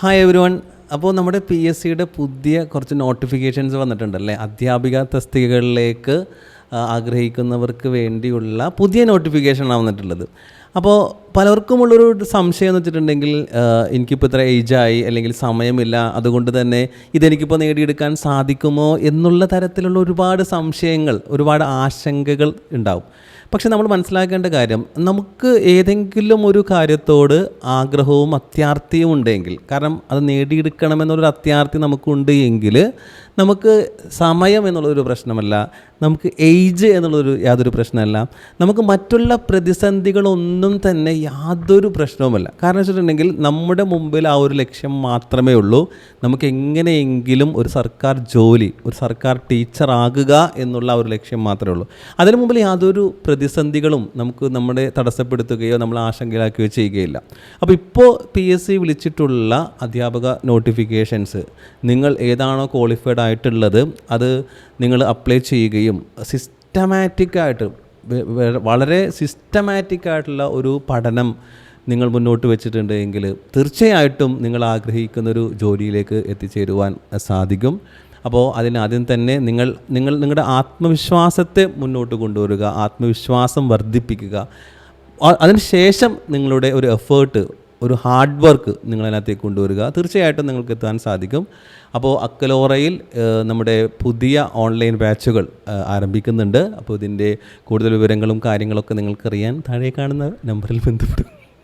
Hi every one അപ്പോൾ നമ്മുടെ P S സിയുടെ പുതിയ കുറച്ച് നോട്ടിഫിക്കേഷൻസ് വന്നിട്ടുണ്ടല്ലേ? അധ്യാപിക തസ്തികകളിലേക്ക് ആഗ്രഹിക്കുന്നവർക്ക് വേണ്ടിയുള്ള പുതിയ നോട്ടിഫിക്കേഷനാണ് വന്നിട്ടുള്ളത്. അപ്പോൾ പലർക്കുമുള്ളൊരു സംശയം എന്ന് വെച്ചിട്ടുണ്ടെങ്കിൽ എനിക്കിപ്പോൾ ഇത്ര ഏജായി അല്ലെങ്കിൽ സമയമില്ല അതുകൊണ്ട് തന്നെ ഇതെനിക്കിപ്പോൾ നേടിയെടുക്കാൻ സാധിക്കുമോ എന്നുള്ള തരത്തിലുള്ള ഒരുപാട് സംശയങ്ങൾ ഒരുപാട് ആശങ്കകൾ ഉണ്ടാവും. പക്ഷെ നമ്മൾ മനസ്സിലാക്കേണ്ട കാര്യം നമുക്ക് ഏതെങ്കിലും ഒരു കാര്യത്തോട് ആഗ്രഹവും അത്യാർത്ഥിയും ഉണ്ടെങ്കിൽ കാരണം അത് നേടിയെടുക്കണമെന്നുള്ളൊരു അത്യാർത്ഥി നമുക്കുണ്ട് എങ്കിൽ നമുക്ക് സമയം എന്നുള്ളൊരു പ്രശ്നമല്ല നമുക്ക് ഏജ് എന്നുള്ളൊരു യാതൊരു പ്രശ്നമല്ല നമുക്ക് മറ്റുള്ള പ്രതിസന്ധികളൊന്നും തന്നെ യാതൊരു പ്രശ്നവുമല്ല. കാരണം വെച്ചിട്ടുണ്ടെങ്കിൽ നമ്മുടെ മുമ്പിൽ ആ ഒരു ലക്ഷ്യം മാത്രമേ ഉള്ളൂ. നമുക്ക് എങ്ങനെയെങ്കിലും ഒരു സർക്കാർ ജോലി ഒരു സർക്കാർ ടീച്ചർ ആകുക എന്നുള്ള ഒരു ലക്ഷ്യം മാത്രമേ ഉള്ളൂ. അതിന് മുമ്പിൽ യാതൊരു പ്രതിസന്ധികളും നമുക്ക് നമ്മുടെ തടസ്സപ്പെടുത്തുകയോ നമ്മൾ ആശങ്കയിലാക്കുകയോ ചെയ്യുകയില്ല. അപ്പോൾ ഇപ്പോൾ പി എസ് സി വിളിച്ചിട്ടുള്ള അധ്യാപക നോട്ടിഫിക്കേഷൻസ് നിങ്ങൾ ഏതാണോ ക്വാളിഫൈഡ് ആയിട്ടുള്ളത് അത് നിങ്ങൾ അപ്ലൈ ചെയ്യുകയും സിസ്റ്റമാറ്റിക് ആയിട്ട് വെ- വെ- വളരെ സിസ്റ്റമാറ്റിക് ആയിട്ടുള്ള ഒരു പഠനം നിങ്ങൾ മുന്നോട്ട് വെച്ചിട്ടുണ്ട് എങ്കിൽ തീർച്ചയായിട്ടും നിങ്ങൾ ആഗ്രഹിക്കുന്ന ഒരു ജോലിയിലേക്ക് എത്തിച്ചേരുവാൻ സാധിക്കും. അപ്പോൾ അതിനാദ്യം തന്നെ നിങ്ങൾ നിങ്ങൾ നിങ്ങളുടെ ആത്മവിശ്വാസത്തെ മുന്നോട്ട് കൊണ്ടുവരിക ആത്മവിശ്വാസം വർദ്ധിപ്പിക്കുക. അതിനുശേഷം നിങ്ങളുടെ ഒരു എഫേർട്ട് ഒരു ഹാർഡ് വർക്ക് നിങ്ങളതിനകത്തേക്ക് കൊണ്ടുവരിക. തീർച്ചയായിട്ടും നിങ്ങൾക്ക് എത്താൻ സാധിക്കും. അപ്പോൾ അക്കലോറയിൽ നമ്മുടെ പുതിയ ഓൺലൈൻ ബാച്ചുകൾ ആരംഭിക്കുന്നുണ്ട്. അപ്പോൾ ഇതിന്റെ കൂടുതൽ വിവരങ്ങളും കാര്യങ്ങളൊക്കെ നിങ്ങൾക്കറിയാൻ താഴെ കാണുന്ന നമ്പറിൽ ബന്ധപ്പെടും